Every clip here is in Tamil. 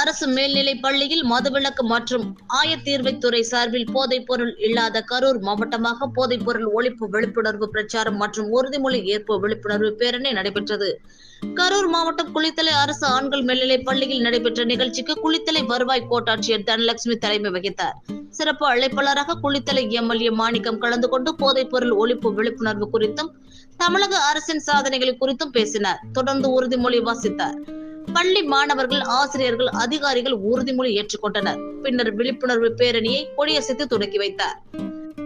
அரசு மேல்நிலை பள்ளியில் மதுவிலக்கு மற்றும் ஆயத்தீர்வைத்துறை சார்பில் போதைப் பொருள் இல்லாத கரூர் மாவட்டமாக போதைப் பொருள் ஒழிப்பு விழிப்புணர்வு பிரச்சாரம் மற்றும் உறுதிமொழி ஏற்பு விழிப்புணர்வு பேரணி நடைபெற்றது. கரூர் மாவட்டம் குளித்தலை அரசு ஆண்கள் மேல்நிலை பள்ளியில் நடைபெற்ற நிகழ்ச்சிக்கு குளித்தலை வருவாய் கோட்டாட்சியர் தனலட்சுமி தலைமை வகித்தார். சிறப்பு அழைப்பாளராக குளித்தலை எம்எல்ஏ மாணிக்கம் கலந்து கொண்டு போதைப் பொருள் ஒழிப்பு விழிப்புணர்வு குறித்தும் தமிழக அரசின் சாதனைகள் குறித்தும் பேசினார். தொடர்ந்து உறுதிமொழி வாசித்தார். பள்ளி மாணவர்கள் ஆசிரியர்கள் அதிகாரிகள் உறுதிமொழி ஏற்றுக்கொண்டனர். பின்னர் விழிப்புணர்வு பேரணியை கொடியசைத்து தொடங்கி வைத்தார்.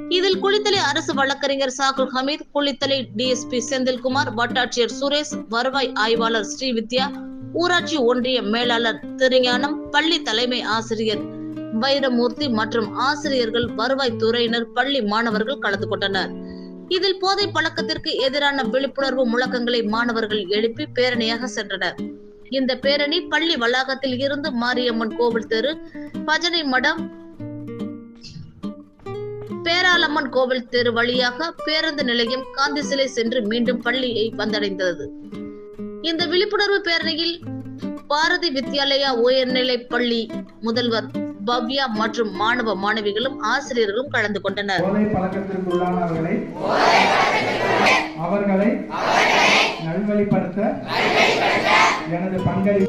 இதில் குளித்தலை அரசு வழக்கறிஞர் சாகுல் ஹமீத் குளித்தலை டிஎஸ்பி செந்தில்குமார் வட்டாட்சியர் சுரேஷ் வருவாய் ஆய்வாளர் ஸ்ரீவித்யா ஊராட்சி ஒன்றிய மேலாளர் திருஞானம் பள்ளி தலைமை ஆசிரியர் வைரமூர்த்தி மற்றும் ஆசிரியர்கள் வருவாய் துறையினர் பள்ளி மாணவர்கள் கலந்து கொண்டனர். இதில் போதை பழக்கத்திற்கு எதிரான விழிப்புணர்வு முழக்கங்களை மாணவர்கள் எழுப்பி பேரணியாக சென்றனர். இந்த பேரணி பள்ளி வளாகத்தில் இருந்து மாரியம்மன் கோவில் தெரு பஜனை மடம் பேராலம்மன் கோவில் தெரு வழியாக பேருந்து நிலையம் காந்தி சிலை சென்று மீண்டும் பள்ளியை வந்தடைந்தது. இந்த விழிப்புணர்வு பேரணியில் பாரதி வித்யாலயா உயர்நிலை பள்ளி முதல்வர் பவ்யா மற்றும் மாணவ மாணவிகளும் ஆசிரியர்களும் கலந்து கொண்டனர். அவர்களை நல்வழிப்படுத்த எனது பங்களிப்பு.